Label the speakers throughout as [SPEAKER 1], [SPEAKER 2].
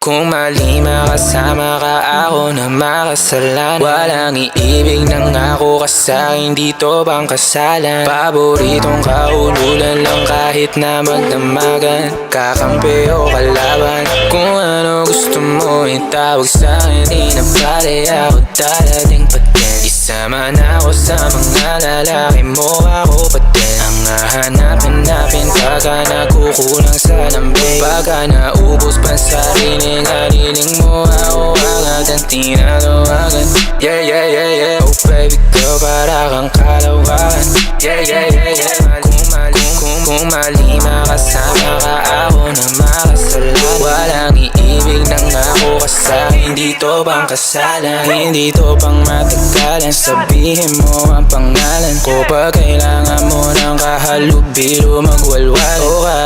[SPEAKER 1] Kung mali makasama ka. Ako na makasalanan. Walang iibig ng ako ka sa'kin dito bang kasalan? Paboritong kaululan lang kahit na magdamagan. Kakampi o kalaban. Kung ano gusto mo itawag sa'kin Di na pare ako darating pa din. Isama na ako sa mga lalaki mo ako pa din. Ang hahanap-hanapin pagka nagkukulang sa lambing Pagka naubos pa sa sariling haliling mo Ako agad ang tinatawagan Yeah, yeah, yeah, yeah Oh baby girl, para kang kalawakan Yeah, yeah, yeah, yeah Kung mali, kung, kung mali makasama ka ako na makasalan Walang iibig ng ako ka sa'kin Dito bang kasalan Hindi to pang matagalan Sabihin mo ang pangalan ko Pag kailangan mo ng kahalubilo Magwalwal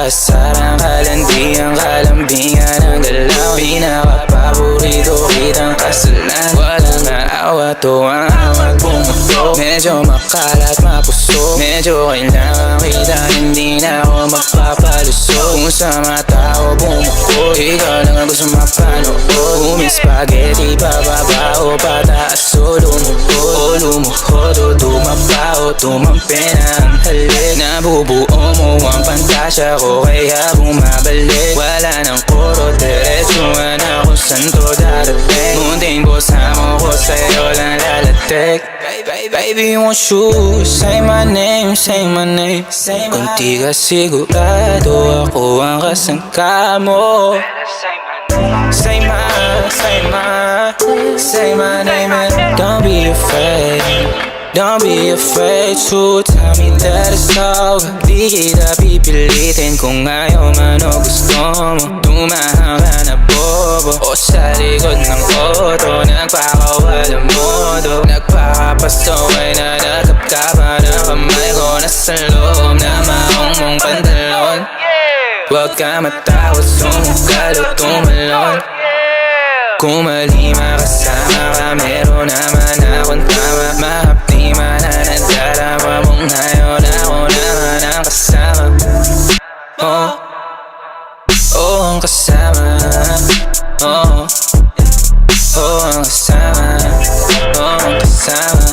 [SPEAKER 1] o kasaran Kalandiang kalambingan ng dalaw Pinaka-paborito kitang kasalan Walang aawa to ang awat bumuto Medyo makalat mapuso Medyo kailangan kita Hindi na ako magpapalusot Kung sa mata ko bumuko Ikaw lang ang gusto mapanood Umi spaghetti pababa o pataas o lumuhod O lumuhod o tumampi ang halik. Nabubuo mo ang pantasya ko Kaya bumabalik Wala nang koro Diretsuhan ako saan to darating. Munting busama ko sa'yo lang lalatik Baby, baby, won't you say my name, say my name Kung di ka sigurado ako ang kasangka mo. Say my, say my, say my name and don't be afraid Don't be afraid to tell me that it's over. Di kita pipilitin kung ayaw man o gusto mo Tumahan ka na bobo O sa likod ng auto Nagpakawalang modo Nagpakapastoway na nakapkapa ng kamay ko Nasa loob na maong mong pantalon Huwag ka matakot sumugal o tumalon Kung mali makasama ka Meron naman akong Oh, oh ang